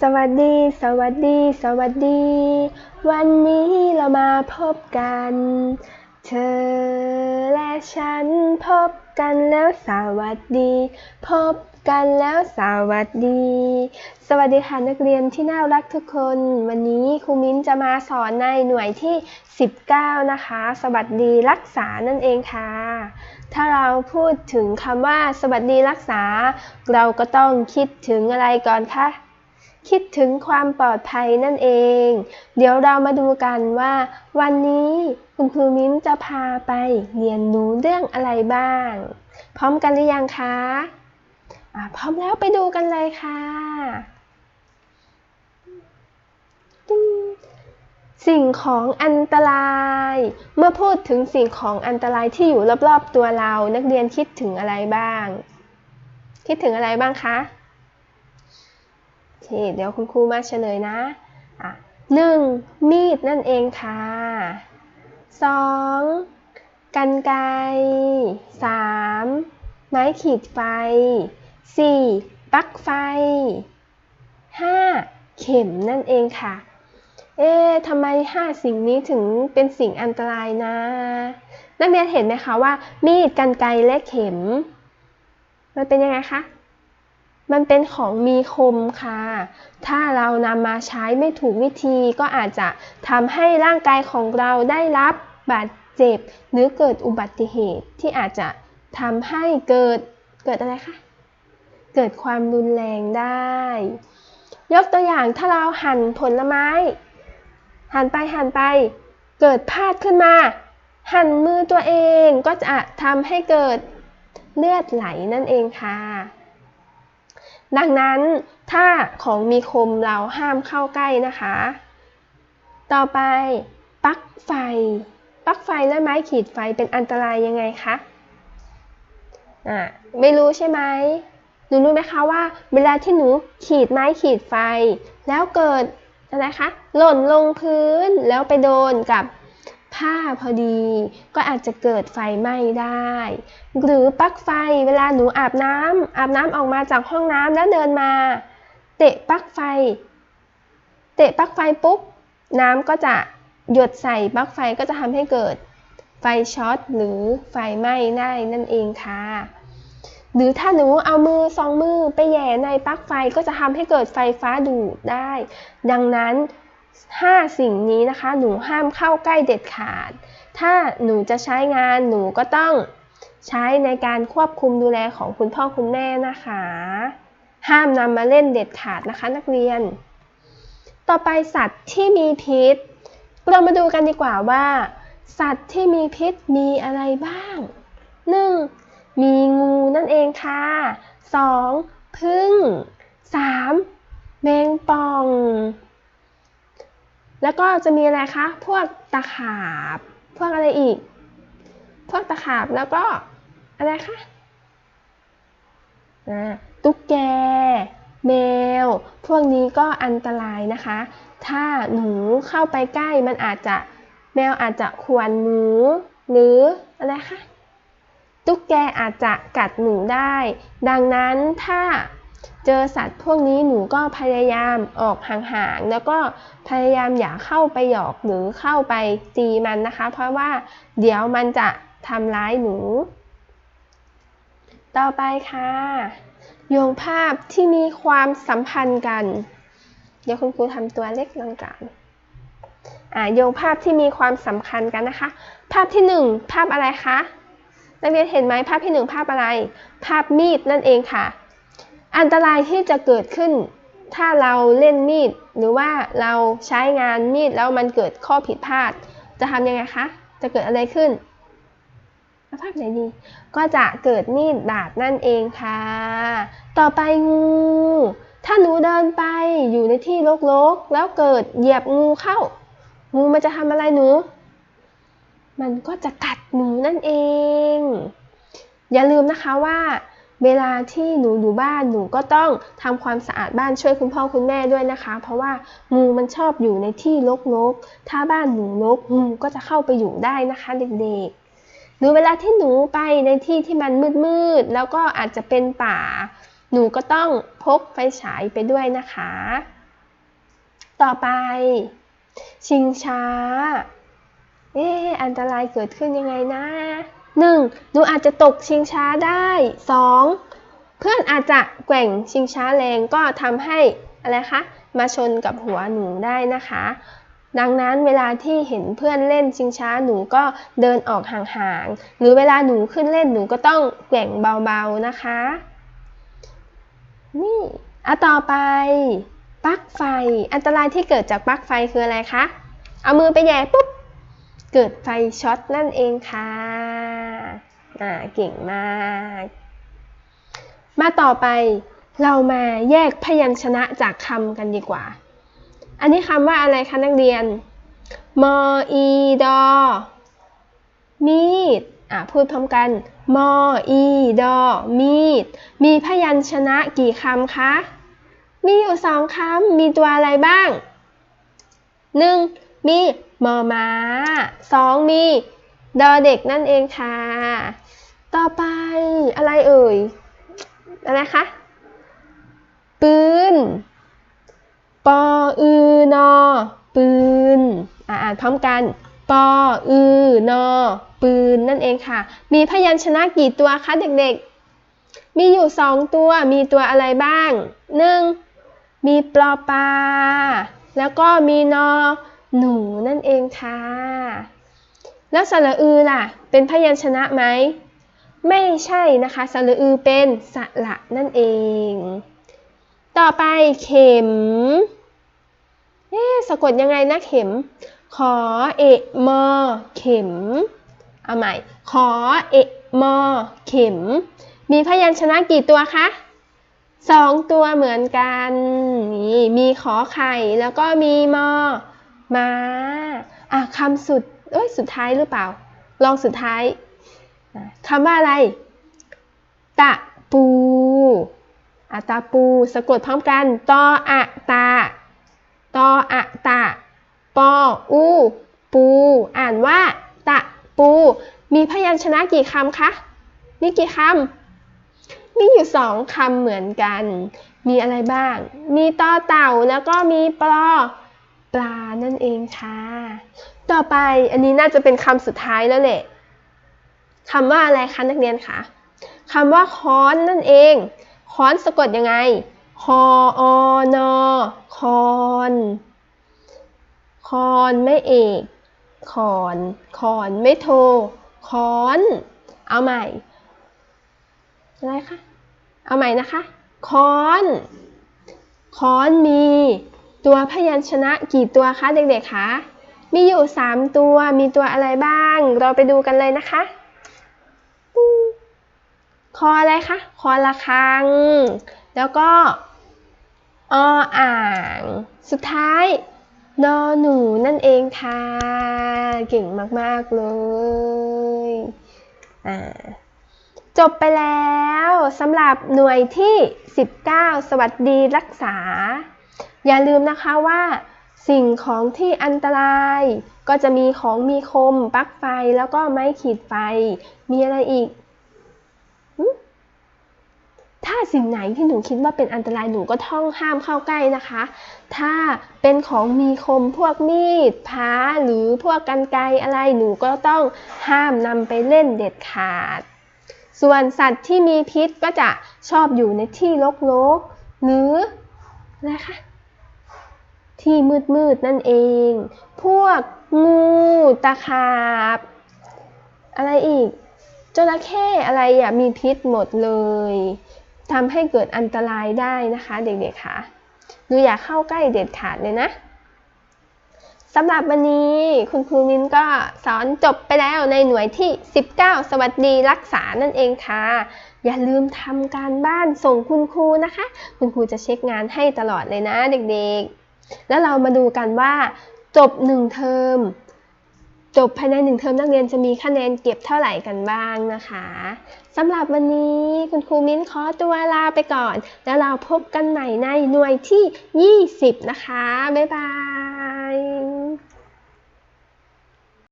สวัสดี สวัสดี สวัสดี วันนี้เรามาพบกัน เธอและฉันพบกันแล้วสวัสดี พบกันแล้วสวัสดี สวัสดีค่ะนักเรียนที่น่ารักทุกคน วันนี้ครูมิ้นจะมาสอนในหน่วยที่ 19 นะคะ สวัสดีรักษานั่นเองค่ะ ถ้าเราพูดถึงคำว่า สวัสดีรักษา เราก็ต้องคิดถึงอะไรก่อนคะ คิดถึงความปลอดภัยนั่นเอง เดี๋ยวเรามาดูกันว่า วันนี้คุณครูมิ้นจะพาไปเรียนรู้เรื่องอะไรบ้าง พร้อมกันหรือยังคะะพร้อมแล้วไปดูกันเลยค่ะ สิ่งของอันตราย เมื่อพูดถึงสิ่งของอันตรายที่อยู่รอบๆตัวเรา นักเรียนคิดถึงอะไรบ้าง คิดถึงอะไรบ้างคะ เคเดี๋ยวคุณครูมาเฉลยนะอะหนึ่งมีดนั่นเองค่ะสองกันไกรสามไม้ขีดไฟสี่ปลั๊กไฟห้าเข็มนั่นเองค่ะ เอ๊ะทำไมห้าสิ่งนี้ถึงเป็นสิ่งอันตรายนะ นักเรียนเห็นไหมคะว่า มีดกันไกรและเข็ม มันเป็นยังไงคะ มันเป็นของมีคมค่ะ ถ้าเรานำมาใช้ไม่ถูกวิธีก็อาจจะทำให้ร่างกายของเราได้รับบาดเจ็บ หรือเกิดอุบัติเหตุที่อาจจะทำให้เกิดเกิดอะไรคะ เกิดความรุนแรงได้ ยกตัวอย่างถ้าเราหั่นผลไม้ หั่นไปหั่นไป เกิดพลาดขึ้นมา หั่นมือตัวเองก็จะทำให้เกิดเลือดไหลนั่นเองค่ะ ดังนั้นถ้าของมีคมเราห้ามเข้าใกล้นะคะ ต่อไปปลั๊กไฟ ปลั๊กไฟและไม้ขีดไฟเป็นอันตรายยังไงคะอ่าไม่รู้ใช่ไหมหนูรู้ไหมคะว่า เวลาที่หนูขีดไม้ขีดไฟ แล้วเกิดอะไรคะหล่นลงพื้นแล้วไปโดนกับ ผ้าพอดี ก็อาจจะเกิดไฟไหม้ได้ หรือปลั๊กไฟเวลาหนูอาบน้ำอาบน้ำออกมาจากห้องน้ำแล้วเดินมา เตะปลั๊กไฟ เตะปลั๊กไฟปุ๊บน้ำก็จะหยดใส่ปลั๊กไฟก็จะทำให้เกิดไฟช็อตหรือไฟไหม้ได้นั่นเองค่ะ หรือถ้าหนูเอามือสองมือไปแย่ในปลั๊กไฟก็จะทำให้เกิดไฟฟ้าดูดได้ ดังนั้น 5สิ่งนี้นะคะ หนูห้ามเข้าใกล้เด็ดขาด ถ้าหนูจะใช้งานหนูก็ต้องใช้ในการควบคุมดูแลของคุณพ่อคุณแม่นะคะ ห้ามนำมาเล่นเด็ดขาดนะคะนักเรียน ต่อไปสัตว์ที่มีพิษ เรามาดูกันดีกว่าว่า สัตว์ที่มีพิษมีอะไรบ้าง 1. มีงูนั่นเองค่ะ 2. พึ่ง 3. แมงป่อง แล้วก็จะมีอะไรคะ พวกตะขาบ พวกอะไรอีก พวกตะขาบแล้วก็อะไรคะตุ๊กแก แมว พวกนี้ก็อันตรายนะคะ ถ้าหนูเข้าไปใกล้มันอาจจะแมวอาจจะขวนหนู หรืออะไรคะ ตุ๊กแกอาจจะกัดหนูได้ ดังนั้นถ้า เจอสัตว์พวกนี้หนูก็พยายามออกห่างๆ แล้วก็พยายามอย่าเข้าไปหยอกหรือเข้าไปตีมันนะคะ เพราะว่าเดี๋ยวมันจะทำร้ายหนู ต่อไปค่ะ โยงภาพที่มีความสัมพันธ์กัน เดี๋ยวคุณครูทำตัวเล็กลงก่อนอ่าโยงภาพที่มีความสำคัญกันนะคะ ภาพที่หนึ่งภาพอะไรคะ นักเรียนเห็นไหมภาพที่หนึ่งภาพอะไร ภาพมีดนั่นเองค่ะ อันตรายที่จะเกิดขึ้น ถ้าเราเล่นมีด หรือว่าเราใช้งานมีดแล้วมันเกิดข้อผิดพลาด จะทำยังไงคะ จะเกิดอะไรขึ้นภาพไหนดี ก็จะเกิดมีดบาดนั่นเองค่ะ ต่อไปงู ถ้าหนูเดินไปอยู่ในที่รกๆ แล้วเกิดเหยียบงูเข้า งูมันจะทำอะไรหนู มันก็จะกัดหนูนั่นเอง อย่าลืมนะคะว่า เวลาที่หนูอยู่บ้านหนูก็ต้องทำความสะอาดบ้านช่วยคุณพ่อคุณแม่ด้วยนะคะ เพราะว่างูมันชอบอยู่ในที่รกๆ ถ้าบ้านหนูรกงูก็จะเข้าไปอยู่ได้นะคะเด็กๆ หรือเวลาที่หนูไปในที่ที่มันมืดๆแล้วก็อาจจะเป็นป่า หนูก็ต้องพกไฟฉายไปด้วยนะคะ ต่อไป ชิงช้า เอ๊อันตรายเกิดขึ้นยังไงนะ หนึ่งหนูอาจจะตกชิงช้าได้สองเพื่อนอาจจะแกว่งชิงช้าแรงก็ทำให้อะไรคะ มาชนกับหัวหนูได้นะคะ ดังนั้นเวลาที่เห็นเพื่อนเล่นชิงช้าหนูก็เดินออกห่างๆ หรือเวลาหนูขึ้นเล่นหนูก็ต้องแกว่งเบาๆนะคะ นี่อะต่อไปปลั๊กไฟ อันตรายที่เกิดจากปลั๊กไฟคืออะไรคะ เอามือไปแย่ปุ๊บ เกิดไฟช็อตนั่นเองค่ะ อ่าเก่งมาก มาต่อไปเรามาแยกพยัญชนะจากคำกันดีกว่า อันนี้คำว่าอะไรคะนักเรียน มออีดอ มีด อะพูดพร้อมกัน มออีดอ มีด มีพยัญชนะกี่คำคะ มีอยู่สองคำ มีตัวอะไรบ้างหนึ่งมีมอมาสองมี ดอเด็กนั่นเองค่ะ ต่อไปอะไรเอ่ย อะไรคะ ปืน ปออือนอ ปืน อ่านพร้อมกัน ปออือนอ ปืนนั่นเองค่ะ มีพยัญชนะกี่ตัวคะเด็กๆ มีอยู่สองตัว มีตัวอะไรบ้างหนึ่งมีปลอปลา แล้วก็มีนอ หนูนั่นเองค่ะ แล้วสระอือล่ะ เป็นพยัญชนะไหม ไม่ใช่นะคะสระอือเป็นสระนั่นเอง ต่อไปเข็ม เอ๊สะกดยังไงนะเข็ม ขอเอะมอเข็ม เอาใหม่ ขอเอะมอเข็ม มีพยัญชนะกี่ตัวคะสองตัวเหมือนกัน นี่มีขอไข่แล้วก็มีมอมาอะคำสุดเอ้ยสุดท้ายหรือเปล่า ลองสุดท้าย คำว่าอะไร ตะปูอะตาปู สะกดพร้อมกันตออะตาตออะตะปออูปู อ่านว่า ตะปู มีพยัญชนะกี่คำคะ มีกี่คำ มีอยู่สองคำเหมือนกัน มีอะไรบ้าง มีตอเต่าแล้วก็มีปลอปลานั่นเองค่ะ ต่อไปอันนี้น่าจะเป็นคำสุดท้ายแล้วแหละ คำว่าอะไรคะนักเรียนคะคำว่าค้อนนั่นเอง ค้อนสะกดยังไง คออนอคอนคอนไม่เอกคอนคอนไม่โทคอน เอาใหม่ อะไรคะ เอาใหม่นะคะ คอนคอนมีตัวพยัญชนะกี่ตัวคะเด็กๆคะ มีอยู่ 3 ตัว มีตัวอะไรบ้าง เราไปดูกันเลยนะคะ คออะไรคะ คอละคัง แล้วก็ออ่าง สุดท้ายนอหนูนั่นเองค่ะ เก่งมากๆเลยอ่าจบไปแล้วสำหรับหน่วยที่ 19 สวัสดีรักษา อย่าลืมนะคะว่า สิ่งของที่อันตราย ก็จะมีของมีคมปลั๊กไฟแล้วก็ไม้ขีดไฟ มีอะไรอีก ถ้าสิ่งไหนที่หนูคิดว่าเป็นอันตรายหนูก็ท่องห้ามเข้าใกล้นะคะ ถ้าเป็นของมีคมพวกมีดพ้าหรือพวกกันไกอะไรหนูก็ต้องห้ามนำไปเล่นเด็ดขาด ส่วนสัตว์ที่มีพิษก็จะชอบอยู่ในที่รกๆหรืออะไรคะที่มืดๆนั่นเอง พวกงูตะขาบ อะไรอีกจระเข้อะไรอะมีพิษหมดเลย ทำให้เกิดอันตรายได้นะคะเด็กๆค่ะหนูอย่าเข้าใกล้เด็ดขาดเลยนะสำหรับวันนี้คุณครูมินก็สอนจบไปแล้วในหน่วยที่ 19 สวัสดีรักษานั่นเองค่ะ อย่าลืมทำการบ้านส่งคุณครูนะคะ คุณครูจะเช็คงานให้ตลอดเลยนะเด็กๆ แล้วเรามาดูกันว่า จบหนึ่งเทอม จบภายในหนึ่งเทอมนักเรียนจะมีคะแนนเก็บเท่าไหร่กันบ้างนะคะสำหรับวันนี้คุณครูมิ้นขอตัวลาไปก่อน แล้วเราพบกันใหม่ในหน่วยที่ 20 นะคะ บ๊ายบาย